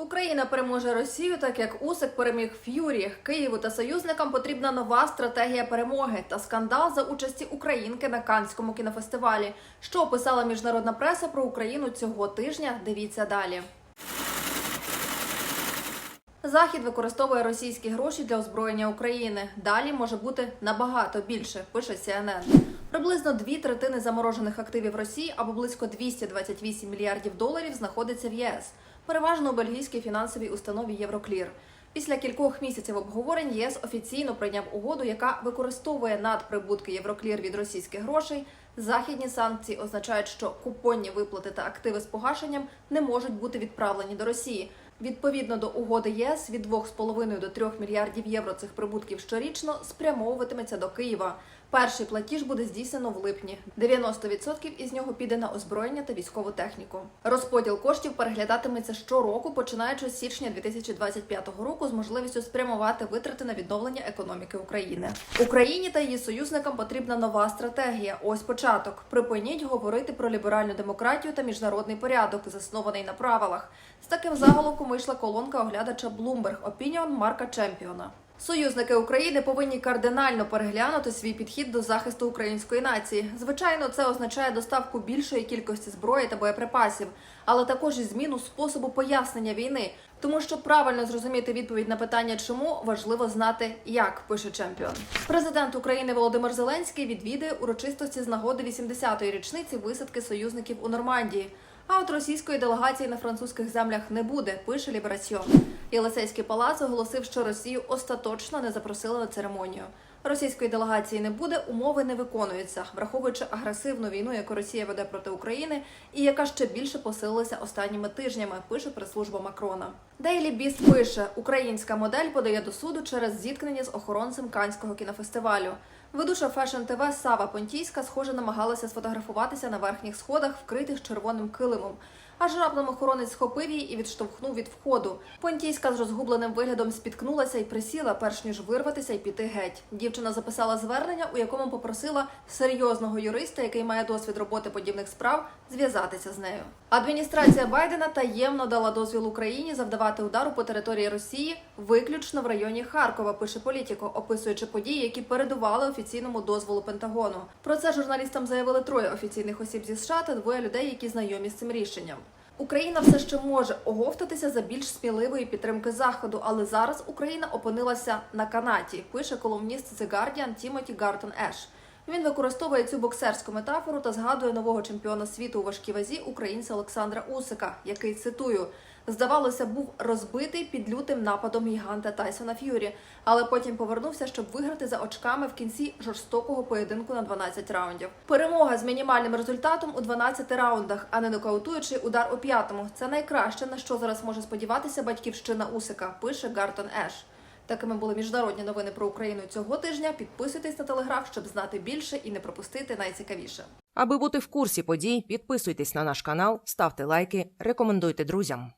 Україна переможе Росію, так як Усик переміг Ф'юрі. Києву та союзникам потрібна нова стратегія перемоги та скандал за участі українки на Канському кінофестивалі. Що описала міжнародна преса про Україну цього тижня? Дивіться далі. Захід використовує російські гроші для озброєння України. Далі може бути набагато більше, пише CNN. Приблизно дві третини заморожених активів Росії або близько 228 мільярдів доларів знаходиться в ЄС, переважно у бельгійській фінансовій установі Євроклір. Після кількох місяців обговорень ЄС офіційно прийняв угоду, яка використовує надприбутки Євроклір від російських грошей. Західні санкції означають, що купонні виплати та активи з погашенням не можуть бути відправлені до Росії. Відповідно до угоди ЄС від 2,5 до 3 мільярдів євро цих прибутків щорічно спрямовуватиметься до Києва. Перший платіж буде здійснено в липні. 90% із нього піде на озброєння та військову техніку. Розподіл коштів переглядатиметься щороку, починаючи з січня 2025 року, з можливістю спрямувати витрати на відновлення економіки України. Україні та її союзникам потрібна нова стратегія. Ось початок. Припиніть говорити про ліберальну демократію та міжнародний порядок, заснований на правилах. З таким заголовком вийшла колонка оглядача Bloomberg Opinion Марка Чемпіона. Союзники України повинні кардинально переглянути свій підхід до захисту української нації. Звичайно, це означає доставку більшої кількості зброї та боєприпасів, але також і зміну способу пояснення війни. Тому що правильно зрозуміти відповідь на питання, чому важливо знати, як пише чемпіон. Президент України Володимир Зеленський відвідує урочистості з нагоди 80-ї річниці висадки союзників у Нормандії. А от російської делегації на французьких землях не буде, пише Лібераціон. Єлисейський палац оголосив, що Росію остаточно не запросили на церемонію. Російської делегації не буде, умови не виконуються, враховуючи агресивну війну, яку Росія веде проти України, і яка ще більше посилилася останніми тижнями. Пише прес-служба Макрона. Daily Beast пише: українська модель подає до суду через зіткнення з охоронцем Канського кінофестивалю. Ведуча Fashion TV Сава Понтійська, схоже, намагалася сфотографуватися на верхніх сходах, вкритих червоним килимом. Аж раптом охоронець схопив її і відштовхнув від входу. Понтійська з розгубленим виглядом спіткнулася і присіла, перш ніж вирватися і піти геть. Дівчина записала звернення, у якому попросила серйозного юриста, який має досвід роботи подібних справ, зв'язатися з нею. Адміністрація Байдена таємно дала дозвіл Україні завдавати удару по території Росії виключно в районі Харкова. Пише політико, описуючи події, які передували офіційному дозволу Пентагону. Про це журналістам заявили троє офіційних осіб зі США та двоє людей, які знайомі з цим рішеннем. Україна все ще може оговтатися за більш сміливої підтримки заходу, але зараз Україна опинилася на канаті. Пише колумніст The Guardian Тімоті Гартон Еш. Він використовує цю боксерську метафору та згадує нового чемпіона світу у важкій вазі українця Олександра Усика, який цитую. Здавалося, був розбитий під лютим нападом гіганта Тайсона Ф'юрі, але потім повернувся, щоб виграти за очками в кінці жорстокого поєдинку на 12 раундів. Перемога з мінімальним результатом у 12 раундах, а не нокаутуючий удар у п'ятому. Це найкраще на що зараз може сподіватися батьківщина Усика. Пише Гартон Еш. Такими були міжнародні новини про Україну цього тижня. Підписуйтесь на телеграф, щоб знати більше і не пропустити найцікавіше. Аби бути в курсі подій, підписуйтесь на наш канал, ставте лайки, рекомендуйте друзям.